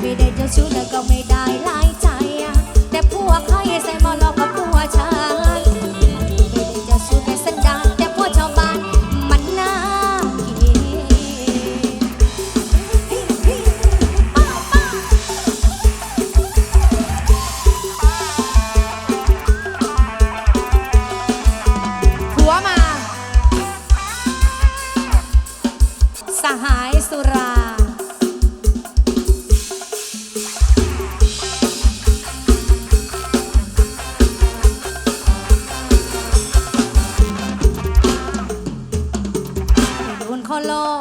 ไม่ได้เจ้าชู้แล้ก็ไม่ได้ไล่ ไ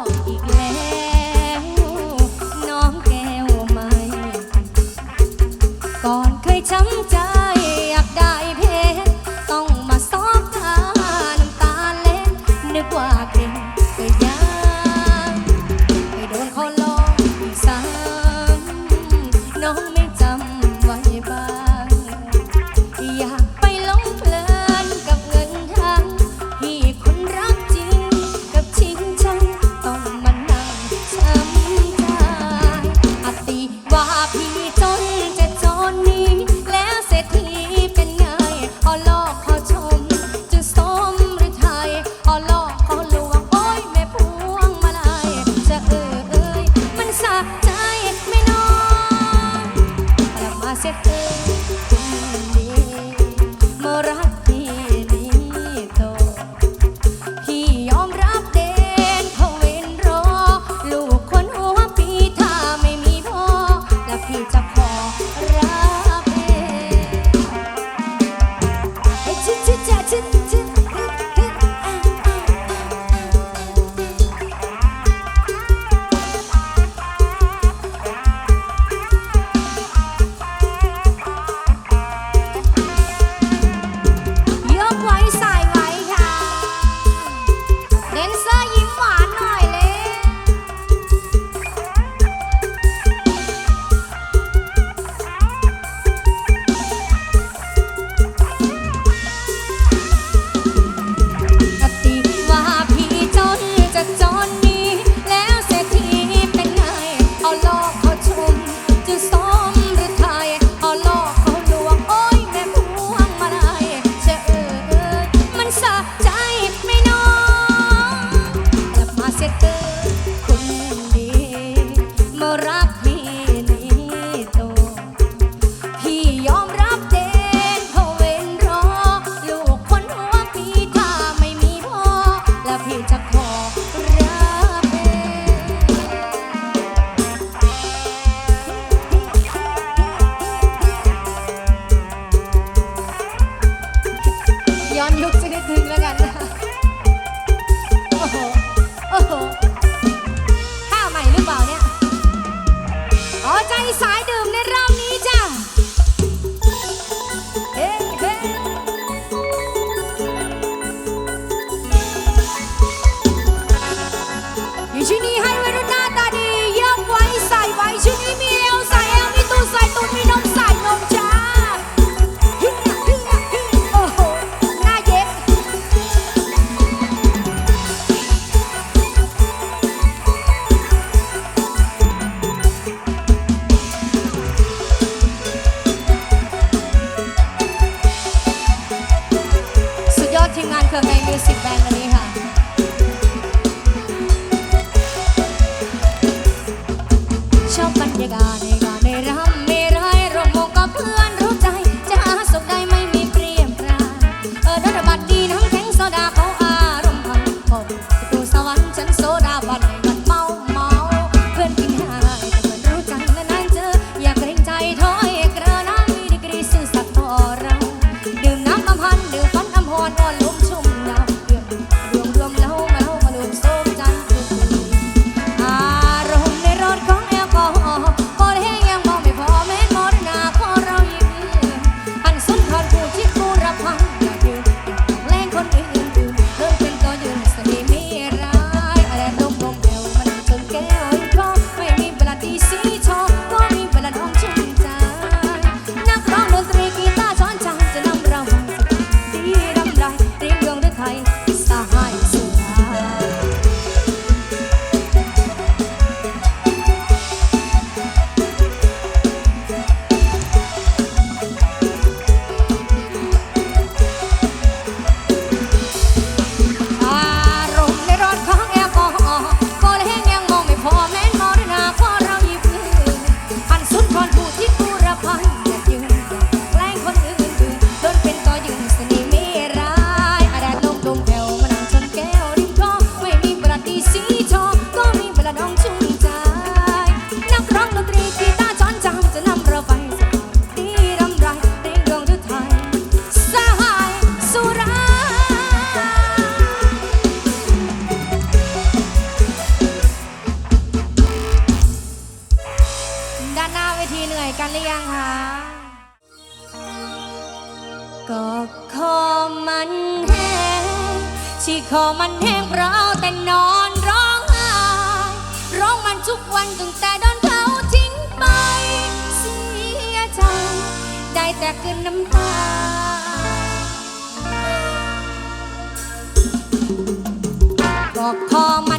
หรือยังคะก็คอมันแห้งที่คอมันแห้งเพราะแต่นอนร้องไห้ร้องมันทุกวันตั้งแต่โดนเผาทิ้งไป เสียใจ ได้แต่กลืนน้ำตาก็คอมัน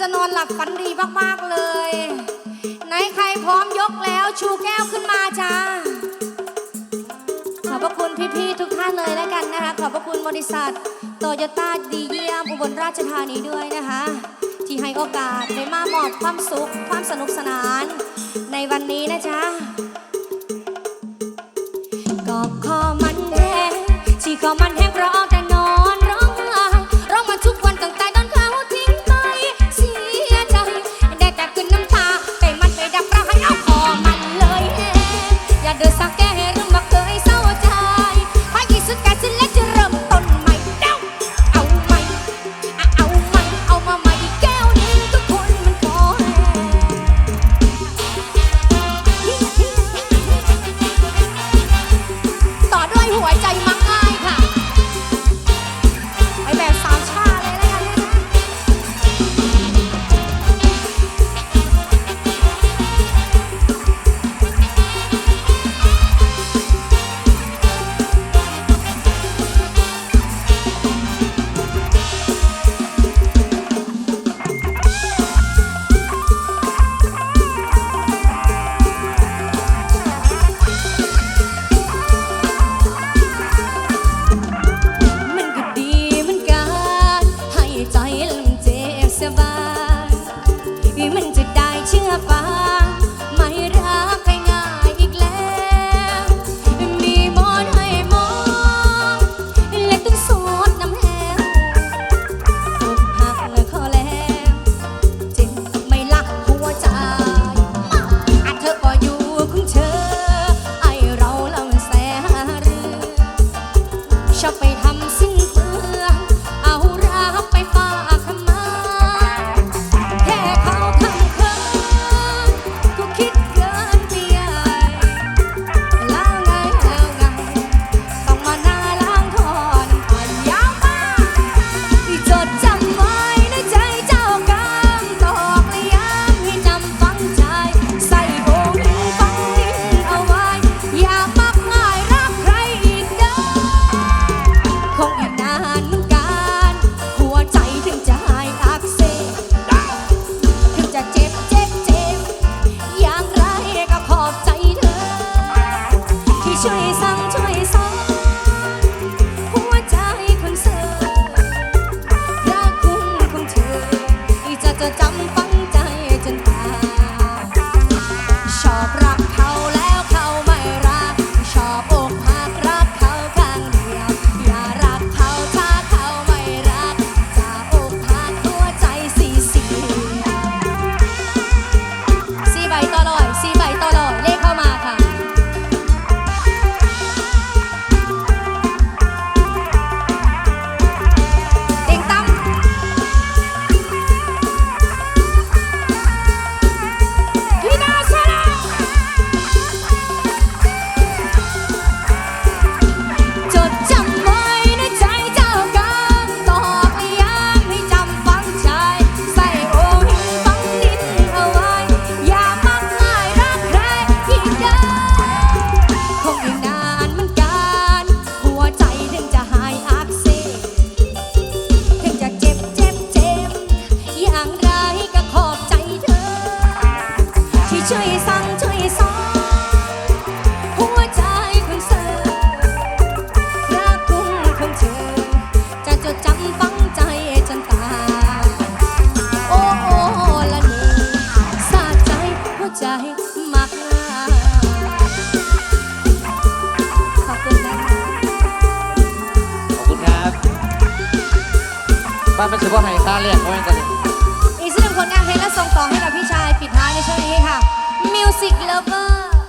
จะนอนหลับฝันดีมากๆเลย ไหนใครพร้อมยกแล้วชูแก้วขึ้นมาจ้า ขอบพระคุณพี่ๆทุกท่านเลยแล้วกันนะคะ ขอบพระคุณบริษัทโตโยต้าดีเยี่ยมอุบลราชธานีด้วยนะคะ ที่ให้โอกาสได้มามอบความสุขความสนุกสนาน ในวันนี้นะจ๊ะกอบคอมันแห้งที่คอมันแห้ง Music Lover